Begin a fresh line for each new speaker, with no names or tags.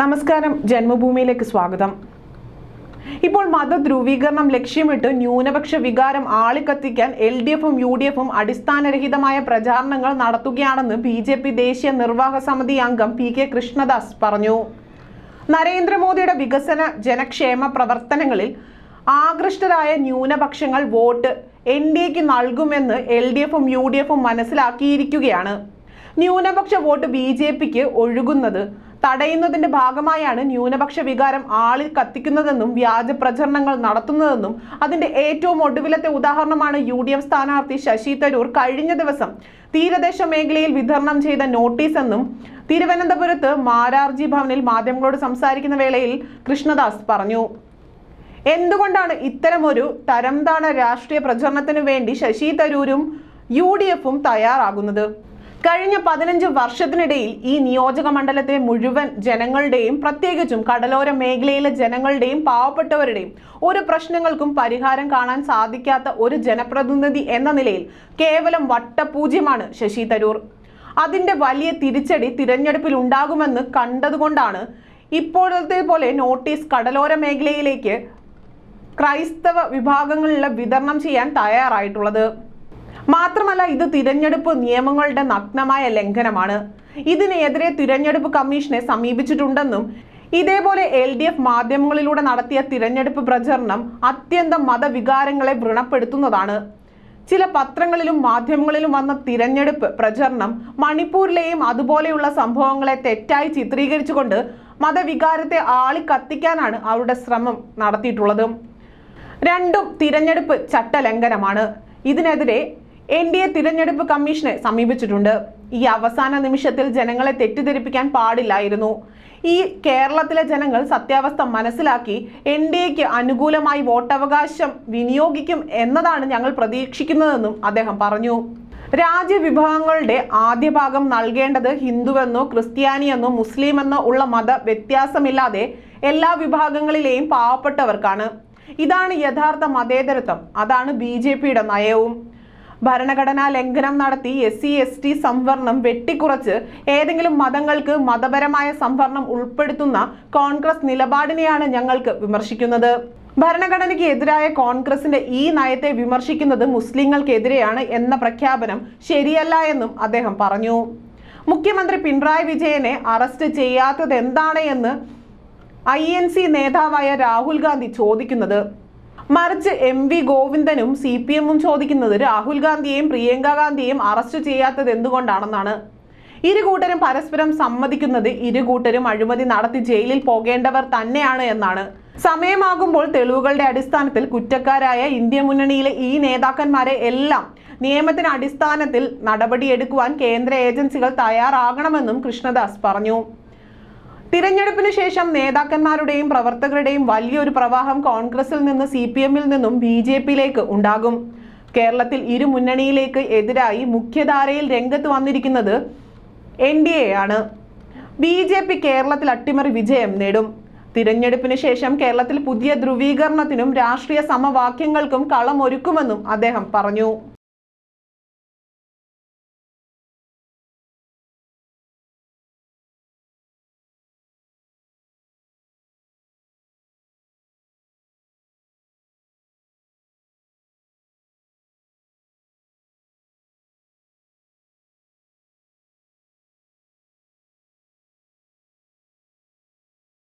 നമസ്കാരം ജന്മഭൂമിയിലേക്ക് സ്വാഗതം. ഇപ്പോൾ മതധ്രുവീകരണം ലക്ഷ്യമിട്ട് ന്യൂനപക്ഷ വികാരം ആളിക്കത്തിക്കാൻ എൽ ഡി എഫും യു ഡി എഫും അടിസ്ഥാനരഹിതമായ പ്രചാരണങ്ങൾ നടത്തുകയാണെന്ന് ബി ജെ പി ദേശീയ നിർവാഹക സമിതി അംഗം പി കെ കൃഷ്ണദാസ് പറഞ്ഞു. നരേന്ദ്രമോദിയുടെ വികസന ജനക്ഷേമ പ്രവർത്തനങ്ങളിൽ ആകൃഷ്ടരായ ന്യൂനപക്ഷങ്ങൾ വോട്ട് എൻ ഡി എക്ക് നൽകുമെന്ന് എൽ ഡി എഫും യു ഡി എഫും മനസ്സിലാക്കിയിരിക്കുകയാണ്. ന്യൂനപക്ഷ വോട്ട് ബി ജെ പിക്ക് ഒഴുകുന്നത് തടയുന്നതിന്റെ ഭാഗമായാണ് ന്യൂനപക്ഷ വികാരം ആളിൽ കത്തിക്കുന്നതെന്നും വ്യാജ പ്രചരണങ്ങൾ നടത്തുന്നതെന്നും. അതിന്റെ ഏറ്റവും ഒടുവിലത്തെ ഉദാഹരണമാണ് യു ഡി എഫ് സ്ഥാനാർത്ഥി ശശി തരൂർ കഴിഞ്ഞ ദിവസം തീരദേശ മേഖലയിൽ വിതരണം ചെയ്ത നോട്ടീസ് എന്നും തിരുവനന്തപുരത്ത് മാരാർജി ഭവനിൽ മാധ്യമങ്ങളോട് സംസാരിക്കുന്ന വേളയിൽ കൃഷ്ണദാസ് പറഞ്ഞു. എന്തുകൊണ്ടാണ് ഇത്തരമൊരു തരംതാണ രാഷ്ട്രീയ പ്രചരണത്തിനു വേണ്ടി ശശി തരൂരും യു ഡി എഫും തയ്യാറാകുന്നത്? കഴിഞ്ഞ പതിനഞ്ച് വർഷത്തിനിടയിൽ ഈ നിയോജക മണ്ഡലത്തെ മുഴുവൻ ജനങ്ങളുടെയും പ്രത്യേകിച്ചും കടലോര മേഖലയിലെ ജനങ്ങളുടെയും പാവപ്പെട്ടവരുടെയും ഒരു പ്രശ്നങ്ങൾക്കും പരിഹാരം കാണാൻ സാധിക്കാത്ത ഒരു ജനപ്രതിനിധി എന്ന നിലയിൽ കേവലം വട്ടപൂജ്യമാണ് ശശി തരൂർ. അതിന്റെ വലിയ തിരിച്ചടി തിരഞ്ഞെടുപ്പിൽ ഉണ്ടാകുമെന്ന് കണ്ടതുകൊണ്ടാണ് ഇപ്പോഴത്തെ പോലെ നോട്ടീസ് കടലോര മേഖലയിലേക്ക് ക്രൈസ്തവ വിഭാഗങ്ങളിലെ വിതരണം ചെയ്യാൻ തയ്യാറായിട്ടുള്ളത്. മാത്രമല്ല ഇത് തിരഞ്ഞെടുപ്പ് നിയമങ്ങളുടെ നഗ്നമായ ലംഘനമാണ്. ഇതിനെതിരെ തിരഞ്ഞെടുപ്പ് കമ്മീഷനെ സമീപിച്ചിട്ടുണ്ടെന്നും ഇതേപോലെ എൽ ഡി എഫ് മാധ്യമങ്ങളിലൂടെ നടത്തിയ തിരഞ്ഞെടുപ്പ് പ്രചരണം അത്യന്തം മതവികാരങ്ങളെ വ്രണപ്പെടുത്തുന്നതാണ്. ചില പത്രങ്ങളിലും മാധ്യമങ്ങളിലും വന്ന തിരഞ്ഞെടുപ്പ് പ്രചരണം മണിപ്പൂരിലെയും അതുപോലെയുള്ള സംഭവങ്ങളെ തെറ്റായി ചിത്രീകരിച്ചുകൊണ്ട് മതവികാരത്തെ ആളിക്കത്തിക്കാനാണ് അവരുടെ ശ്രമം നടത്തിയിട്ടുള്ളത്. രണ്ടും തിരഞ്ഞെടുപ്പ് ചട്ടലംഘനമാണ്. ഇതിനെതിരെ എൻ ഡി എ തിരഞ്ഞെടുപ്പ് കമ്മീഷനെ സമീപിച്ചിട്ടുണ്ട്. ഈ അവസാന നിമിഷത്തിൽ ജനങ്ങളെ തെറ്റിദ്ധരിപ്പിക്കാൻ പാടില്ലായിരുന്നു. ഈ കേരളത്തിലെ ജനങ്ങൾ സത്യാവസ്ഥ മനസ്സിലാക്കി എൻ ഡി എക്ക് അനുകൂലമായി വോട്ടവകാശം വിനിയോഗിക്കും എന്നതാണ് ഞങ്ങൾ പ്രതീക്ഷിക്കുന്നതെന്നും അദ്ദേഹം പറഞ്ഞു. രാജ്യവിഭാഗങ്ങളുടെ ആദ്യ ഭാഗം നൽകേണ്ടത് ഹിന്ദുവെന്നോ ക്രിസ്ത്യാനിയെന്നോ മുസ്ലിമെന്നോ ഉള്ള മത വ്യത്യാസമില്ലാതെ എല്ലാ വിഭാഗങ്ങളിലെയും പാവപ്പെട്ടവർക്കാണ്. ഇതാണ് യഥാർത്ഥ മതേതരത്വം. അതാണ് ബി ജെ പിയുടെ നയവും. ഭരണഘടനാ ലംഘനം നടത്തി എസ് സി എസ് ടി സംവരണം വെട്ടിക്കുറച്ച് ഏതെങ്കിലും മതങ്ങൾക്ക് മതപരമായ സംവരണം ഉൾപ്പെടുത്തുന്ന കോൺഗ്രസ് നിലപാടിനെയാണ് ഞങ്ങൾക്ക് വിമർശിക്കുന്നത്. ഭരണഘടനയ്ക്ക് എതിരായ കോൺഗ്രസിന്റെ ഈ നയത്തെ വിമർശിക്കുന്നത് മുസ്ലിങ്ങൾക്കെതിരെയാണ് എന്ന പ്രഖ്യാപനം ശരിയല്ല എന്നും അദ്ദേഹം പറഞ്ഞു. മുഖ്യമന്ത്രി പിണറായി വിജയനെ അറസ്റ്റ് ചെയ്യാത്തത് എന്താണ് എന്ന് ഐ നേതാവായ രാഹുൽ ഗാന്ധി ചോദിക്കുന്നത്. മറിച്ച് എം വി ഗോവിന്ദനും സി പി എമ്മും ചോദിക്കുന്നത് രാഹുൽ ഗാന്ധിയെയും പ്രിയങ്ക ഗാന്ധിയെയും അറസ്റ്റ് ചെയ്യാത്തത് എന്തുകൊണ്ടാണെന്നാണ്. ഇരു കൂട്ടരും പരസ്പരം സമ്മതിക്കുന്നത് ഇരു കൂട്ടരും അഴിമതി നടത്തി ജയിലിൽ പോകേണ്ടവർ തന്നെയാണ് എന്നാണ്. സമയമാകുമ്പോൾ തെളിവുകളുടെ അടിസ്ഥാനത്തിൽ കുറ്റക്കാരായ ഇന്ത്യ മുന്നണിയിലെ ഈ നേതാക്കന്മാരെ എല്ലാം നിയമത്തിന് അടിസ്ഥാനത്തിൽ നടപടിയെടുക്കുവാൻ കേന്ദ്ര ഏജൻസികൾ തയ്യാറാകണമെന്നും കൃഷ്ണദാസ് പറഞ്ഞു. തിരഞ്ഞെടുപ്പിന് ശേഷം നേതാക്കന്മാരുടെയും പ്രവർത്തകരുടെയും വലിയൊരു പ്രവാഹം കോൺഗ്രസിൽ നിന്ന് സി പി എമ്മിൽ നിന്നും ബി ജെ പിയിലേക്ക് ഉണ്ടാകും. കേരളത്തിൽ ഇരു മുന്നണിയിലേക്ക് എതിരായി മുഖ്യധാരയിൽ രംഗത്ത് വന്നിരിക്കുന്നത് എൻ ഡി എ ആണ്. ബി ജെ പി കേരളത്തിൽ അട്ടിമറി വിജയം നേടും. തിരഞ്ഞെടുപ്പിന് ശേഷം കേരളത്തിൽ പുതിയ ധ്രുവീകരണത്തിനും രാഷ്ട്രീയ സമവാക്യങ്ങൾക്കും കളമൊരുക്കുമെന്നും അദ്ദേഹം പറഞ്ഞു.